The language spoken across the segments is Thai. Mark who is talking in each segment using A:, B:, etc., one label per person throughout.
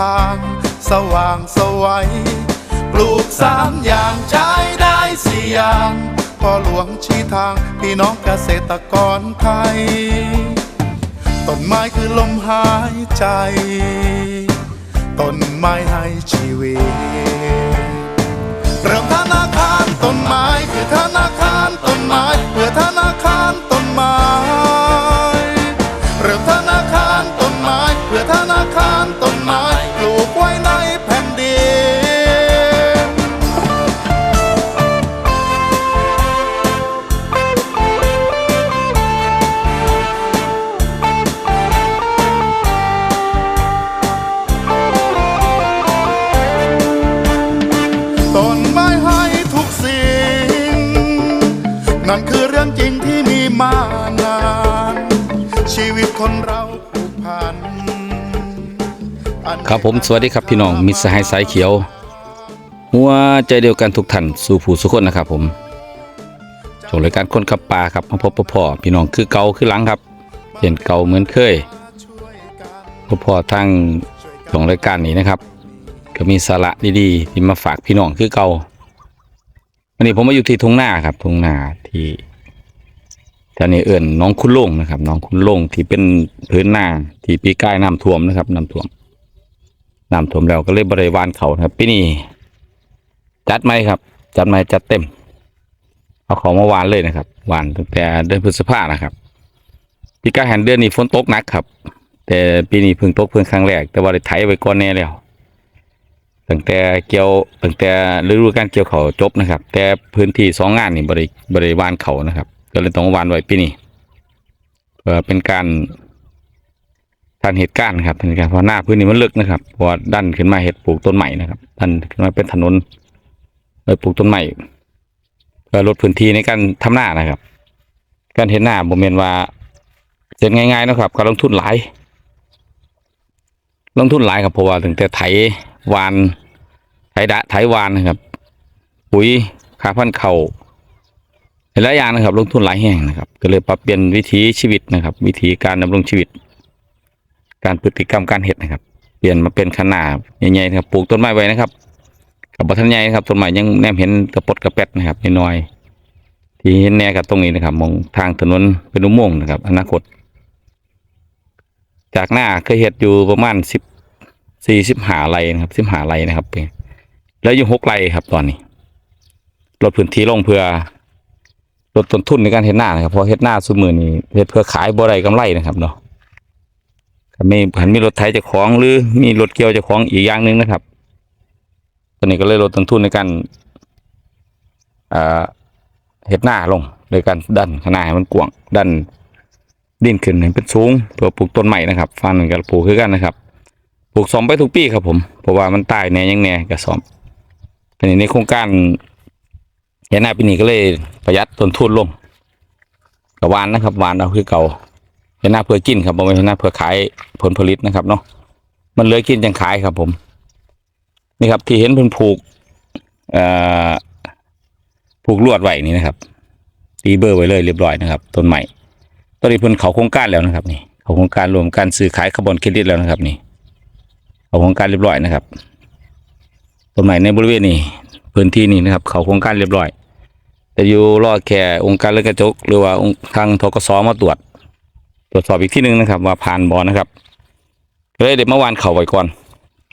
A: ทาง สว่างสวัยปลูกสามอย่างใช้ได้สี่อย่างพ่อหลวงชี้ทางพี่น้องเกษตรกรไทย ต้นไม้คือลมหายใจ ต้นไม้ให้ชีวิต เริ่มธนาคารต้นไม้คือธนาคารต้นไม้เพื่อธ นั่นคือเรื่องจริงที่มีมานาน ชีวิตคนเราผูกพัน
B: ครับผมสวัสดีครับพี่น้องมิสหายสายเขียว หัวใจเดียวกันทุกท่านสู่ผู้สุขคนนะครับผมชมรายการคนขับปลาครับมาพบพ่อพี่น้องคือเก่าคือหลังครับเห็นเก่าเหมือนเคยพบพ่อทางชมรายการนี้นะครับ ก็มีสาระดีๆที่มาฝากพี่น้องคือเก่า วันนี้ผมมาอยู่ที่ทุ่งนาครับทุ่งนาที่ท่านี้เอิ่นน้องคุณโล่งนะครับน้องคุณโล่งที่เป็นพื้นนาที่ปีกายน้ำท่วมนะครับน้ำท่วมน้ำท่วมแล้วก็เลยบริวารเขาครับปีนี้จัดไหมครับ จัดไหมจัดเต็ม เอาของมาวานเลยนะครับวานตั้งแต่เดือนพฤษภานะครับปีกาหันเดือนนี้ฝนตกหนักครับ แต่ปีนี้เพิ่งตกเพิ่งครั้งแรกแต่ว่าได้ไถไว้ก่อนแน่แล้ว ตั้งแต่เกี่ยวตั้งแต่ฤดูการเกี่ยวเขาวจบนะครับ แต่พื้นที่สองงานนี่บริบริวารเขานะครับ ก็เลยต้องวานไว้ปีนี้เพื่อเป็นการทันเหตุการณ์ครับทันเหตุการณ์เพราะหน้าพื้นนี้มันลึกนะครับเพราะดันขึ้นมาเห็ดปลูกต้นใหม่นะครับดันขึ้นมาเป็นถนนเลยปลูกต้นใหม่เพื่อลดพื้นที่ในการทำหน้านะครับ การเห็นหน้าผมเห็นว่าเสร็จง่ายๆนะครับ การลงทุนหลาย ลงทุนหลายครับเพราะว่าถึงแต่ไถ วานไถดะไถวานนะครับ ปุ๋ยคาพันเขาหลายอย่างนะครับ ลงทุนหลายแห่งนะครับ ก็เลยปรับเปลี่ยนวิถีชีวิตนะครับ วิธีการดำรงชีวิต การพฤติกรรมการเห็ดนะครับ เปลี่ยนมาเป็นขนาดใหญ่ๆนะครับปลูกต้นไม้ไว้นะครับกับบัทันใหญ่นะครับต้นไม้ยังแนมเห็นกระปดกระแปดนะครับน้อยๆที่เห็นแน่กับตรงนี้นะครับ มองทางถนนเป็นอุโมงค์นะครับ อนาคต จากหน้าเคยเห็ดอยู่ประมาณสิบ สี่สิบหาไรนะครับสิบหาไรนะครับแล้วอยู่หกไรครับตอนนี้ลดพื้นที่ลงเพื่อลดต้นทุนในการเห็ดหน้านะครับเพราะเห็ดหน้าสุมือนี้เห็ดเพื่อขายบ่ได้กำไรนะครับเนาะมีผันมีรถไถจะของหรือมีรถเกี่ยวจะของอีกอย่างหนึ่งนะครับ ตอนนี้ก็เลยลดต้นทุนในการอ่าเห็ดหน้าลงโดยการดันขนาดให้มันกว้างดันดินขึ้นให้เป็นสูงเพื่อปลูกต้นใหม่นะครับฟันกับปลูกคือกันนะครับ ปลูกซ้อมไปทุกปีครับผม เพราะว่ามันตายแน่ยังแน่กับซ้อมอันนี้ในโครงการเห็ดหน้าปีนี้ก็เลยประหยัดต้นทุนลงกับวานนะครับวานเอาคือเก่าเป็นนาเพื่อกินครับผมเป็นนาเพื่อขายผลผลิตนะครับเนาะมันเหลยกินจังขายครับผม นี่ครับที่เห็นเพิ่นผูกผูกลวดไว้นี่นะครับ ตีเบอร์ไว้เลยเรียบร้อยนะครับต้นใหม่ตอนนี้เพิ่นเขาโครงการแล้วนะครับ นี่เขาโครงการรวมการซื้อขายคาร์บอนเครดิตแล้วนะครับนี่ เขาโครงการเรียบร้อยนะครับต้นใหม่ในบริเวณนี้พื้นที่นี้นะครับ เขาโครงการเรียบร้อย แต่อยู่รอแค่องค์การเลือกกระจก หรือว่าองค์ทางทกสมาตรวจ ตรวจสอบอีกที่หนึ่งนะครับ ว่าผ่านบอนะครับเลยเดี๋ยวเมื่อวานเขาไว้ก่อน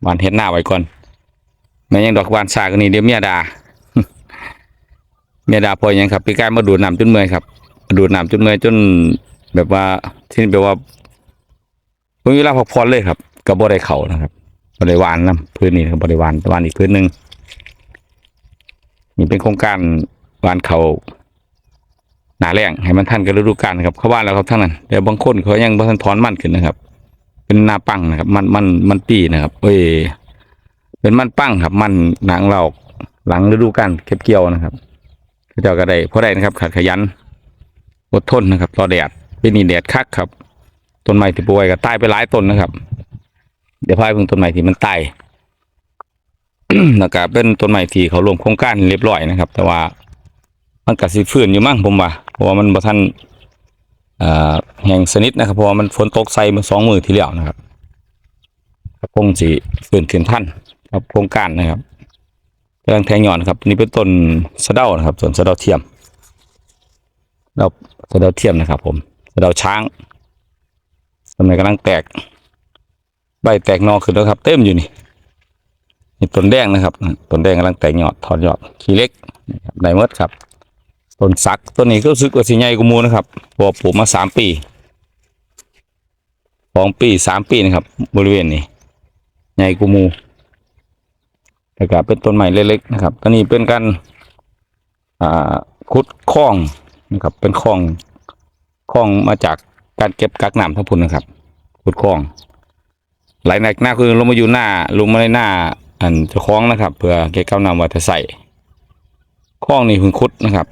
B: วานเห็ดหน้าไว้ก่อนแม่ยังดอกวานซากันนี่เดี๋ยวเมียดาเมียดาพอยังครับพี่กายมาดูดน้ำจนเมื่อยครับดูดน้ำจนเมื่อยจนแบบว่าที่นี่แปลว่าไม่มีเวลาพักผ่อนเลยครับกับบริเขานะครับ บริวานนะพื้นนี้ครับบริวานวานอีกพื้นหนึ่งนี่เป็นโครงการวานเขาหนาแรงให้มันทันกับฤดูกาลนะครับเขาว่าแล้วครับทั้งนั้นแต่บางคนเขายังบ่ทันถอนมันขึ้นนะครับ เป็นหนาปังนะครับ มันมันมันปีนะครับ เอ้ยเป็นมันปังครับ มันหนังเราหลังฤดูกาลเก็บเกี่ยวนะครับเขาเจ้าก็ได้เพราะได้นะครับขัดขยันอดทนนะครับต่อแดดเป็นนี่แดดคักครับต้นไม้ที่ป่วยก็ตายไปหลายต้นนะครับ เดี๋ยวพายเพิ่งต้นไม้ที่มันตายแล้วก็เป็นต้นไม้ที่เขารวมโครงการเรียบร้อยนะครับ แต่ว่ามันกัสิฟื้นอยู่มั่งผมว่าเพราะว่ามันบ่ทันแห้งสนิทนะครับเพราะว่ามันฝนตกใส่มาสองมือที่แล้วนะครับคงสิฟื้นคืนท่านครับโครงการนะครับกำลังแทงยอดนครับนี่เป็นต้นสะเดานะครับส่วนสะเดาเทียมเราสะเดาเทียมนะครับ ผมสะเดาช้างสมัยกำลังแตก บแตกนอขึ้นแล้วครับ เต็มอยู่นี่นี่ต้นแดงนะครับต้นแดงกำลังแตกยอดถอดยอดขี้เล็กนะครับไดเมดครับต้นสักต้นนี้ก็รู้สึกว่าสิใหญ่กว่าหมูนะครับพราะว่าปลูกมาสามปีสองปีสามปีนะครับ บริเวณนี้ใหญ่กว่าหมูแล้วก็เป็นต้นไม้เล็กๆนะครับตอนนี้เป็นการอ่าขุดคลองนะครับ เป็นคลองคลองมาจากการเก็บกักน้ำทั้งพุ่นนะครับขุดคลอง หลหนักหน้าคือลงมาอยู่หน้าลงมาในหน้า อันเจะคล้าของนะครับ เพื่อเก็บกำนำวัฏใส่คลองนี่พิ่งขุดนะครับ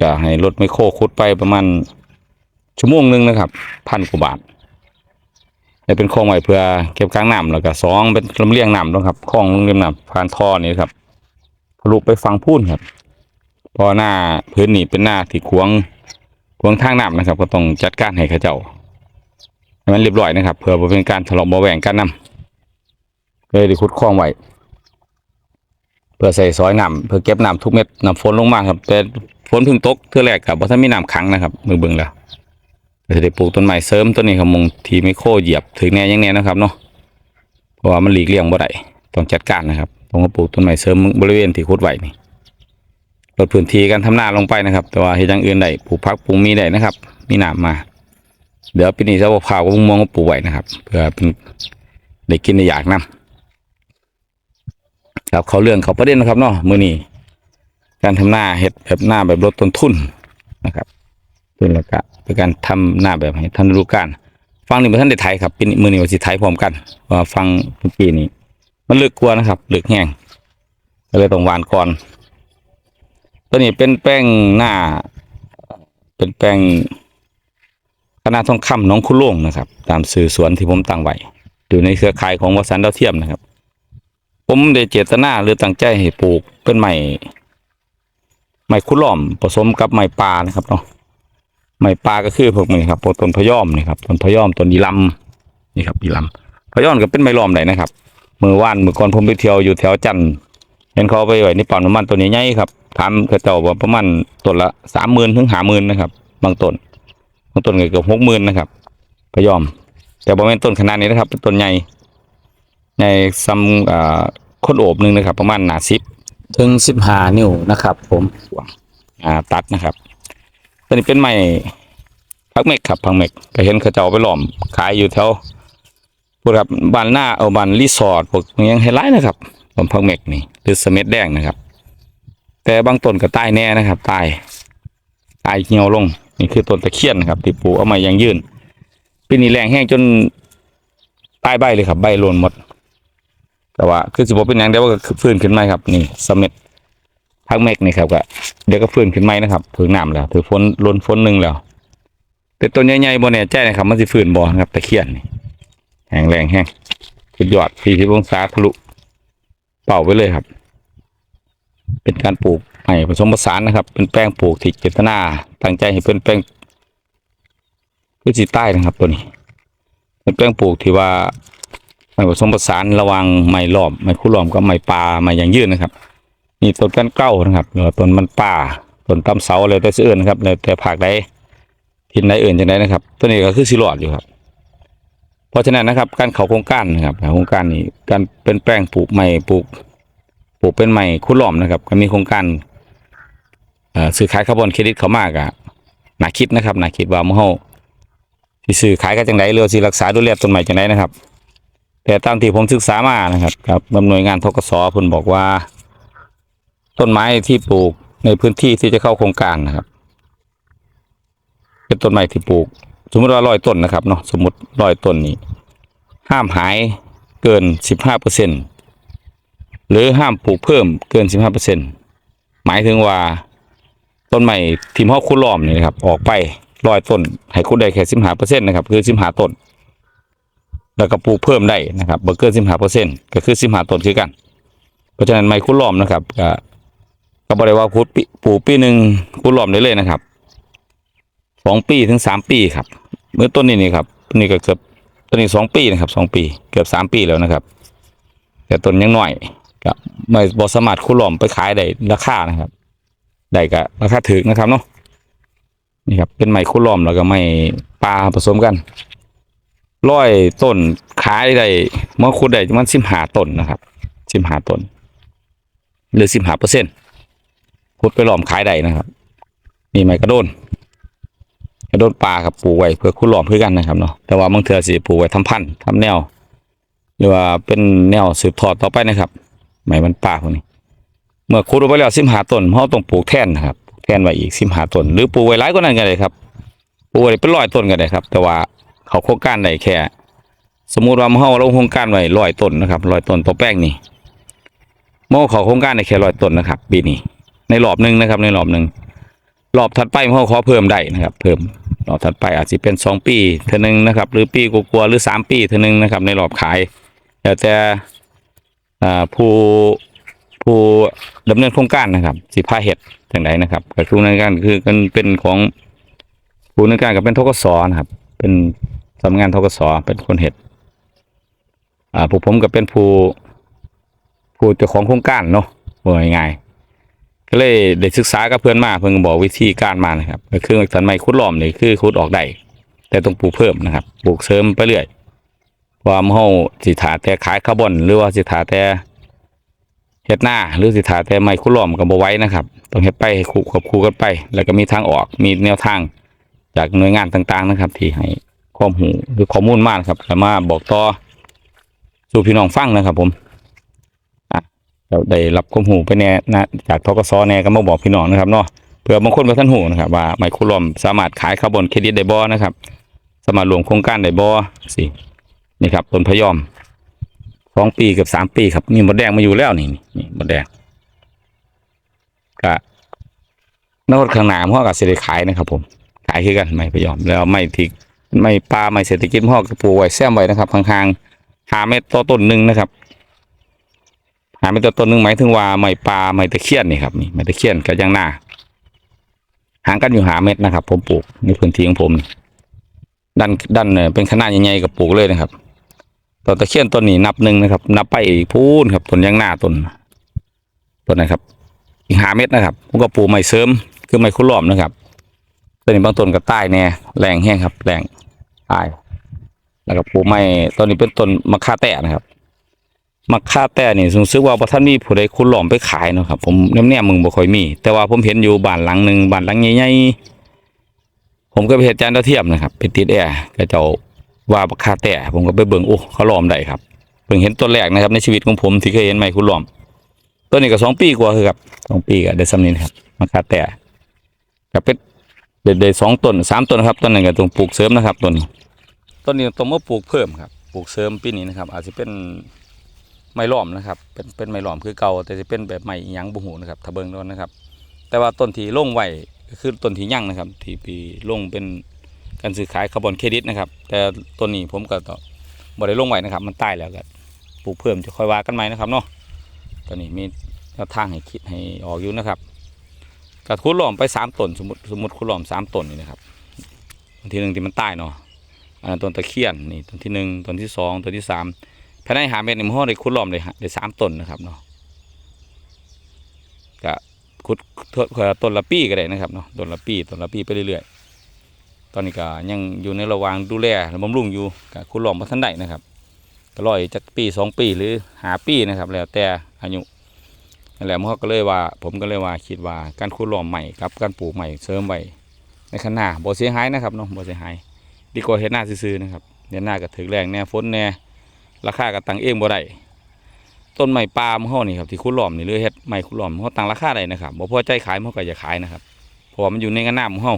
B: จะให้รถไมโครขุดไปประมาณชั่วโมงหนึงนะครับพันกว่าบาทแต่เป็นคลองไว้เพื่อเก็บกลางน้ำแล้วก็สองเป็นลำเลียงน้ำนะครับคลองลำเลียงน้ำผ่านท่อนี่ครับทะลุไปฝั่งพูนครับพอหน้าพื้นนี่เป็นหน้าที่ขวางขวางทางน้ำนะครับ ก็ต้องจัดการให้เขาเจ้า มันเรียบร้อยนะครับเพื่อบ่เป็นการทะเลาะเบาแหวงกันนำเลยได้ขุดคลองไว้เพื่อใส่ซอยน้ำเพื่อเก็บน้ำทุกเม็ดน้ำฝนลงมาครับ แต่ฝนเพิ่งตกเทื่อแรกครับเพราะถ้ามีน้ำขังนะครับมือเบิ่งแล้วจะได้ปลูกต้นไม้เสริมต้นนี้ครับมงทีไม่โคเหยียบถึงแน่ยังแน่นะครับเนาะเพราะว่ามันหลีกเลี่ยงบ่ได้ต้องจัดการนะครับต้องมาปลูกต้นไม้เสริมบริเวณที่ขุดไว้นี่ลดพื้นที่การทำนาลงไปนะครับ แต่ว่าเฮ็ดอย่างอื่นได้ปลูกผักปลูกมีได้นะครับ มีน้ำมา เดี๋ยวปีนี้จะเอาข้าวกับมะม่งมาปลูกไว้นะครับเพื่อเป็นได้กินได้อยากนํครับเขาเรื่องเขาประเด็นนะครับเนาะมือนี้การทำหน้าเห็ดแบบหน้าแบบลดต้นทุนนะครับเป็นแล้วก็เป็นการทำหน้าแบบให้ทันฤดูกาลฟังนี่มาท่านได้ไทยครับปีนี้มือนี้ว่าสิไทยพร้อมกันว่าฟังปีนี้มันลึกกว่านะครับลึกแห้งก็เลยต้องหวานก่อนตัวนี้เป็นแป้งหน้า เป็นแป้ง คณะทองคำหน้องคุโล่งนะครับ ตามสื่อสวนที่ผมตั้งไว้อยู่ในเครือข่ายของวสันดาวเทียมนะครับ ผมได้เจตนาหรือตั้งใจให้ปลูกเป็นไม้ไม้คุล่อมผสมกับไม้ปลานะครับเนาะไม้ปลาก็คือพวกนี้ครับพวกต้นพยอมนี่ครับต้นพยอมต้นยีลำนี่ครับยีลำพยอมก็เป็นไม้ล้อมได้นะครับมือว่านมือก่อนผมไปเที่ยวอยู่แถวจันทร์เห็นเขาไปไว้ในปั๊มน้ำมันตัวนี้ใหญ่ครับถามเขาเจ้าว่าประมาณต้นละสามหมื่นถึงห้าหมื่นนะครับ บางต้น ต้นก็เกือบหกหมื่นนะครับพะยอม แต่บ่แม่นต้นขนาดนี้นะครับ เป็นต้นใหญ่ในซ้ำอ่าคนโอบหนึ่งนะครับ ประมาณหนาสิบถึงสิบห้านิ้วนะครับ ผมอ่าตัดนะครับตัวนี้เป็นไม้พักเมกครับพักเมกก็เห็นเขาเจ้าเอาไปหล่อม ขายอยู่แถวพวกครับบ้านหน้าเอาบ้านรีสอร์ทพวกนี้ยังไฮไลท์นะครับผมพักเมกนี่หรือเสม็ดแดงนะครับ แต่บางต้นก็ตายแน่นะครับตายตายเหี่ยวลง นี่คือต้นตะเคียนครับที่ปลูกเอามายังยืนปีนี้แรงแห้งจนตายใบเลยครับ ใบหล่นหมด แต่ว่าคือสิบเป็นอย่างเดียวก็ฟื้นขึ้นมาครับ นี่สำเม็ดพักเมกนี่ครับก็เดี๋ยวก็ฟื้นขึ้นมานะครับถึงน้ำแล้วถือฝนลนฝนหนึ่งแล้วแต่ต้นใหญ่ๆบนเนี่ยใจนะครับมันสิฟื้นบ่ครับตะเคียนนี่แห้งแรงแห้งสุดยอดสี่สิบองศาทะลุเป่าไปเลยครับ เป็นการปลูก ใหม่ผสมผสานนะครับ เป็นแป้งปลูกที่เจตนาตั้งใจให้เป็นแป้งพืชสีใต้นะครับตัวนี้เป็นแป้งปลูกที่ว่าใหม่ผสมผสานระวังไม้ล้อมไม้คู่ล้อมกับไม้ปลาไม้ยางยืนนะครับนี่ต้นกันเก้านะครับหรือต้นมันป่าต้นตำเสาอะไรแต่เสื่อนนะครับแต่ภาคใดทินใดอื่นจังได้นะครับ ตัวนี้ก็คือสิรอดอยู่ครับ เพราะฉะนั้นนะครับ การเขาโครงการนะครับโครงการนี้การเป็นแป้งปลูกใหม่ปลูกปลูกเป็นใหม่คุณหลอมนะครับก็มีโครงการ ซื้อขายคาร์บอนเครดิตเขามากอะนาคิดนะครับนาคิดว่ามื่อเฮาสิซื้อขายกันจังไดหรือสิรักษาดูแลต้นไม้จังไดนะครับ แต่ตามที่ผมศึกษามานะครับกับหน่วยงานทกสเพิ่นบอกว่า ต้นไม้ที่ปลูกในพื้นที่ที่จะเข้าโครงการนะครับ เป็นต้นไม้ที่ปลูก สมมติว่าร้อยต้นนะครับเนาะสมมติร้อยต้นนี้ ห้ามหายเกินสิบห้าเปอร์เซ็นต์หรือห้ามปลูกเพิ่มเกิน15%หมายถึงว่า ต้นใหม่ทีมเฮาคุดล้อมนี่นะครับ ออกไปร้อยต้นให้คุดได้แค่15%นต์นะครับ คือ15ต้น แล้วก็ปลูกเพิ่มได้นะครับเบ่เกอร์ซิมหาเปอร์เซ็น15%ก็คือ15ต้นคือกัน เพราะฉะนั้นไม้คุดล้อมนะครับก็ก็บ่ได้ว่าคุดปลูกปีหนึ่งคุดล้อมได้เลยนะครับสองปีถึงสามปีครับ เมื่อต้นนี้นี่ครับนี่ก็เกือบต้นนี้สองปีนะครับสองปี เกือบสามปีแล้วนะครับ แต่ต้นยังหน้อยก็ไม่บอสามารถคุหลอมไปขายได้ราคานะครับ ได้ก็ราคาถึกนะครับเนาะนี่ครับเป็นไม้คุหลอมแล้วก็ไม้ปลาผสมกันร้อยต้นขายได้เมื่อคุดได้มันสิบหาต้นนะครับสิบหาต้นหรือสิบหาเปอร์เซ็นต์คุดไปหลอมขายได้นะครับ นี่ไม้กระโดนกระโดนปลาครับปลูกไว้เพื่อคุดหลอมเพื่อกันนะครับเนาะแต่ว่าบางเทื่อสิปลูกไว้ทำพันธุ์ทำแนว หรือว่าเป็นแนวสืบทอดต่อไปนะครับไม้มันปลาพวกนี้ เมื่อคุดออกไปแล้วสิบหาต้นเราต้องปลูกแทนนะครับแทนไว้อีกสิบหาต้น หรือปลูกไว้หลายกว่านั้นก็ได้ครับปลูกไว้เป็นร้อยต้นก็ได้ครับ แต่ว่าเขาโครงการได้แค่ สมมุติว่าเราลงโครงการไว้ร้อยต้นนะครับร้อยต้นต่อแป้งนี่เมื่อเขาโครงการได้แค่ร้อยต้นนะครับปีนี้ในรอบหนึ่งนะครับ ในรอบหนึ่งรอบถัดไปเขาขอเพิ่มได้นะครับ เพิ่มรอบถัดไปอาจจะเป็นสองปีเท่านึงนะครับ หรือปีกลัวๆหรือสามปีเท่านึงนะครับ ในรอบขายแล้วแต่ผู้ ผู้ดำเนินโครงการนะครับสิพาเห็ดอย่างไรนะครับก็คือในการคือกันเป็นของผู้ดำเนินการกับเป็นทกศนะครับ เป็นสำนักงานทกศเป็นคนเห็ดอ่าพวกผมก็เป็นผู้ผู้เจ้าของโครงการเนาะว่าง่ายๆก็เลยได้ศึกษากับเพื่อนมาเพื่อนบอกวิธีการมานะครับก็คือสันไม้คุดหล้อมนี่คือคุดออกได้แต่ต้องปลูกเพิ่มนะครับปลูกเสริมไปเรื่อยว่าเฮาสิถาแต่ขายคาร์บอนหรือว่าสิถาแต่ เฮ็ดหน้าหรือสิถาแต่ไม้คุดหล้อมก็บ่ไว้นะครับ ต้องเฮ็ดไปคู่ควบคู่กันไป แล้วก็มีทางออกมีแนวทาง จากหน่วยงานต่างๆนะครับ ที่ให้ความรู้หรือข้อมูลมานะครับแล้วมาบอกต่อสู่พี่น้องฟังนะครับ ผมเราได้รับความหูไปแน่นะจากทกศแน่ก็มาบอกพี่น้องนะครับเนาะเผื่อบางคนก็ท่านหูนะครับว่าไมโครลอมสามารถขายคาร์บอนเครดิตได้บ่นะครับ สามารถรวมโครงการได้บ่สินี่ครับต้นพยอม สองปีกับสามปีครับ นี่มดแดงมาอยู่แล้วนี่นี่มดแดงก็นอกข้างหน้าพ่อกับสิได้ขายนะครับ ผม ขายคือกันไม่พะยอมแล้วไม่ทิกไม่ปลาไม่เศรษฐกิจพ่อก็ปลูกไว้แซมไว้นะครับข้างๆหาเม็ดต่อต้นหนึ่งนะครับหาเม็ดต่อต้นหนึ่งหมายถึงว่าไม้ปลาไม้ตะเคียนนี่ครับนี่ไม้ตะเคียนกับยางหน้าห่างกันอยู่หาเม็ดนะครับ ผมปลูกในพื้นที่ของผมด้านด้านเป็นขนาดใหญ่ๆกับปลูกเลยนะครับ ต้นตะเคียนต้นนี้นับหนึ่งนะครับ นับไปอีกพูนครับต้นยางหน้าต้นต้นนะครับ อีกหาเม็ดนะครับผมก็ปลูกไม้เสริมคือไม้คุดล้อมนะครับต้นนี้บางต้นก็ใต้แน่แรงแห้งครับแรงตายแล้วก็ปลูกไม้ตอนนี้เป็นต้นมะข่าแต้นะครับมะข่าแต้นี่รู้สึกว่าบ่ท่านมีผู้ใดคุณหลอมไปขายนะครับ ผมแนมๆมึงบ่ค่อยมี แต่ว่าผมเห็นอยู่บ้านหลังหนึ่งบ้านหลังใหญ่ๆผมก็ไปเฮ็ดจานดาวเทียมนะครับไปติดแอร์ก็เจ้า ว่ามะข่าแต้ผมก็ไปเบิ่งโอ้เขาหลอมได้ครับเพิ่งเห็นต้นแรกนะครับในชีวิตของผมที่เคยเห็นไม้คุณหลอมต้นนี้ก็สองปีกว่าคือครับสองปีก็ได้สำนีนครับมะข่าแต้ก็เป็นได้ได้สองต้นสามต้นครับต้นนั้นก็ต้องปลูกเสริมนะครับต้นนี้ต้นนี้ต้องมาปลูกเพิ่มครับปลูกเสริมปีนี้นะครับ อาจจะเป็นไม้ล้อมนะครับ เป็นเป็นไม้ล้อมคือเก่าแต่จะเป็นแบบไม้หยังบุหูนะครับถ้าเบิ่งโดนนะครับ แต่ว่าต้นที่ล่งไวคือต้นที่ยั่งนะครับ ที่ปีล่งเป็น การซื้อขายคาร์บอนเครดิตนะครับ แต่ต้นนี้ผมก็ต้อบ่ได้ลงไว้นะครับ มันตายแล้วก็ปลูกเพิ่มจะค่อยว่ากันไหมนะครับเนาะตอนนี้มีแนวทางให้คิดให้ออกอยู่นะครับกระทุนล้อมไปสามต้นสมมติสมมติคุณล้อมสามต้นนี่นะครับบางทีหนึ่งที่มันตายเนาะอันนั้นต้นตะเคียนนี่ต้นที่หนึ่งต้นที่สองต้นที่สามภายในหาเม็ดนี่มันห้อได้คุดล้อมเลยฮะได้สามต้นนะครับเนาะก็คุดต้นละปีก็ได้นะครับเนาะต้นละปีต้นละปีไปเรื่อยๆ ตอนนี้ก็ยังอยู่ในระหว่างดูแลและบำรุงอยู่ก็คุดล้อมพัฒนได้นะครับก็รอยจากปีสองปีหรือหาปีนะครับ แล้วแต่อายุนั่นแหละมันก็เลยว่า ผมก็เลยว่าคิดว่าการคุดล้อมใหม่ครับการปลูกใหม่เสริมไว้ในข้างหน้าบ่เสียหายนะครับเนาะบ่เสียหายดีกว่าเฮ็ดหน้าซื่อๆนะครับเฮ็ดหน้าก็ถึกแรงแน่ฝนแน่ราคาก็ตังเองบ่ได้ต้นไม้ปาล์มเฮานี่ครับที่คุณหลอมนี่หรือเฮ็ดไม้คุณหลอมเฮาตังราคาได้นะครับบ่พอใจขายเฮาก็อย่าขายนะครับเพราะว่ามันอยู่ในกระน้ำของเฮา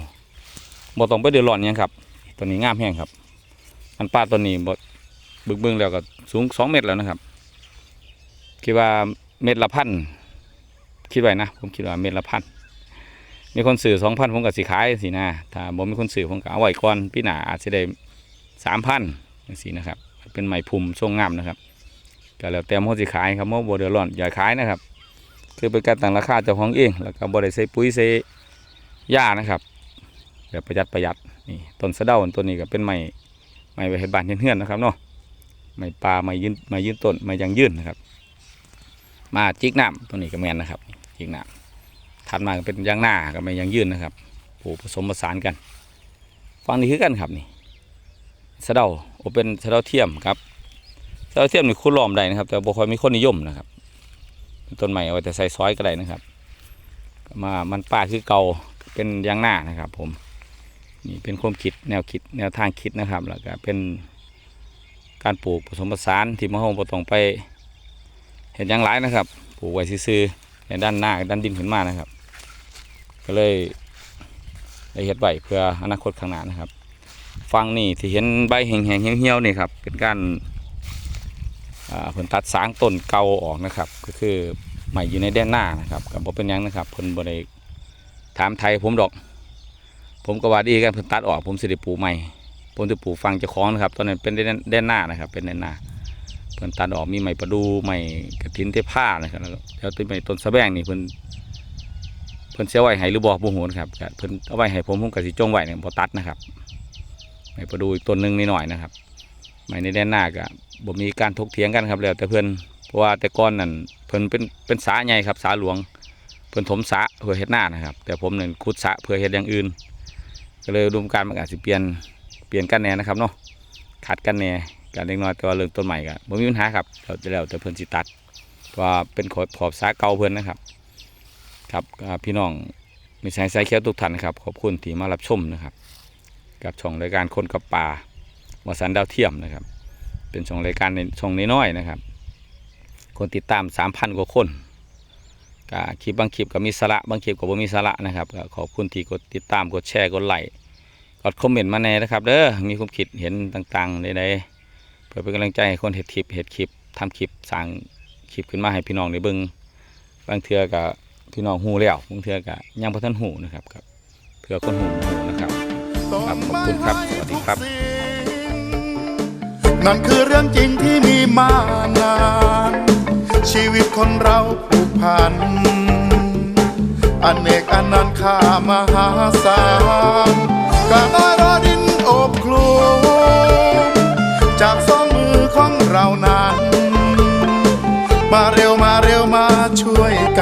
B: บ่ต้องไปเดือดร้อนยังครับต้นนี้งามแฮงครับอันป้าต้นนี้บ่บึกเบิ่งแล้วก็สูง2เมตรแล้วนะครับ คิดว่าเม็ดละพันคิดไว้นะผมคิดว่าเม็ดละพันมีคนซื้อสองพันผมก็สิขายสินะถ้าบ่มีคนซื้อผมก็เอาไว้ก่อนพี่หนาอาจจะได้สามพันสีนะครับ เป็นไม้พุ่มทรงงามนะครับก็แล้วแต่ผมสิขายครับเมื่อบเดือดร้อนอย่าขายนะครับ คือเป็นการตั้งราคาเจ้าของเองแล้วก็บ่ได้ใส่ปุ๋ยใส่านะครับ แบบประหยัดประหยัดนี่ต้นสะเดาต้นนี้ก็เป็นไม้ไม้ไว้เฮ็ดบานเฮือนนะครับเนาะไม้ปลาไม้ยืนไม้ยืนต้นไม้ยางยืนนะครับ มาจิกน้ำตัวนี้ก็แม่นนะครับจิกน้ำถัดมาก็เป็นยางหน้ากับไม้ยางยืนนะครับปลูกผสมผสานกันฟังนี้คือกันครับนี่สะเดาโอเป็นสะเดาเทียมครับสะเดาเทียมนี่คุณล้อมได้นะครับ แต่บ่ค่อยมีคนนิยมนะครับต้นใหม่เอาแต่ใส่ซอยก็ได้นะครับ มามันป่าคือเก่าเป็นยางหน้านะครับ ผม นี่เป็นความคิดแนวคิดแนวทางคิดนะครับแล้วก็เป็นการปลูกผสมผสานที่มะฮงบ่ต้องไป เห็นอย่างไรนะครับ ปลูกไว้ซื่อในด้านหน้าด้านดินขึ้นมานะครับ ก็เลยได้เฮ็ดไว้เพื่ออนาคตข้างหน้านะครับฟังนี่ที่เห็นใบแห้งๆเหี่ยวๆนี่ครับเป็นการอ่าเพิ่นตัดสางต้นเกาออกนะครับ ก็คือใหม่อยู่ในแดนหน้านะครับกับเป็นยังนะครับเพิ่นบ่ได้ถามไทยผมดอก ผมก็ว่าดีกันเพิ่นตัดออกผมสิได้ปูใหม่ผมจะปลูกฟังเจ้าของนะครับ ตอนนั้นเป็นแดนแดนหน้านะครับ เป็นแดนหน้าเพิ่นตัดออกมีใหม่ประดูใหม่กระถินเทผ้านะครับแล้วแต้นใหม่ต้นสะแบงนี่เพิ่นเพิ่นเสียไว้ให้หรือบ่บ่ฮู้นะครับเพิ่นเอาไว้ให้ผมผมก็สิจงไว้เนี่ยบ่ตัดนะครับใหม่ประดูอีกต้นหนึงนิดหน่อยนะครับใหม่ในแดนหน้าก็บ่มีการถกเถียงกันครับแล้วแต่เพิ่อนเพราะว่าแต่ก่อนนั่นเพิ่นเป็นเป็นสาใหญ่ครับสาหลวงเพิ่นถมสะเพื่อเฮ็ดหน้านะครับ แต่ผมเนี่ยขุดสะเพื่อเฮ็ดอย่างอื่น ก็เลยรวมการมันอาจสิเปลี่ยนเปลี่ยนกันแหน่นะครับเนาะขัดกันแหน่กันเล็กน้อยแต่ว่าเรื่องต้นใหม่ก็บ่มีปัญหาครับเราจะแล้วแต่เพิ่นสิตัดว่าเป็นขอบขอบสาเก่าเพิ่นนะครับ ครับพี่น้องมีสายสายเขียวทุกท่านนะครับขอบคุณที่มารับชมนะครับ กับช่องรายการคนกับป่าวสันดาวเทียมนะครับ เป็นช่องรายการในช่องน้อยๆนะครับ คนติดตาม3,000กว่าคน ก็คลิปบางคลิปก็มีสาระบางคลิปก็บ่มีสาระนะครับก็ขอบคุณที่กดติดตามกดแชร์กดไลค์กดคอมเมนต์มาแน่นะครับเด้อมีความคิดเห็นต่างๆใดๆเพื่อเป็นกำลังใจให้คนเห็ดคลิปเห็ดคลิปทำคลิปสร้างคลิปขึ้นมาให้พี่น้องได้เบิ่งบางเทื่อก็พี่น้องหูแล้วบางเทื่อก็ยังบ่ทันหูนะครับครับเพื่อคนหูหูนะครับครับขอบคุณครับสวัสดีครับ
A: นั่นคือเรื่องจริงที่มีมานาน ชีวิตคนเราผูกพันอเนกอนันต์ค่ามหาศาลกาลาดินอบคลุมจากสองมือของเรานั้น มาเร็วมาเร็วมาช่วยกัน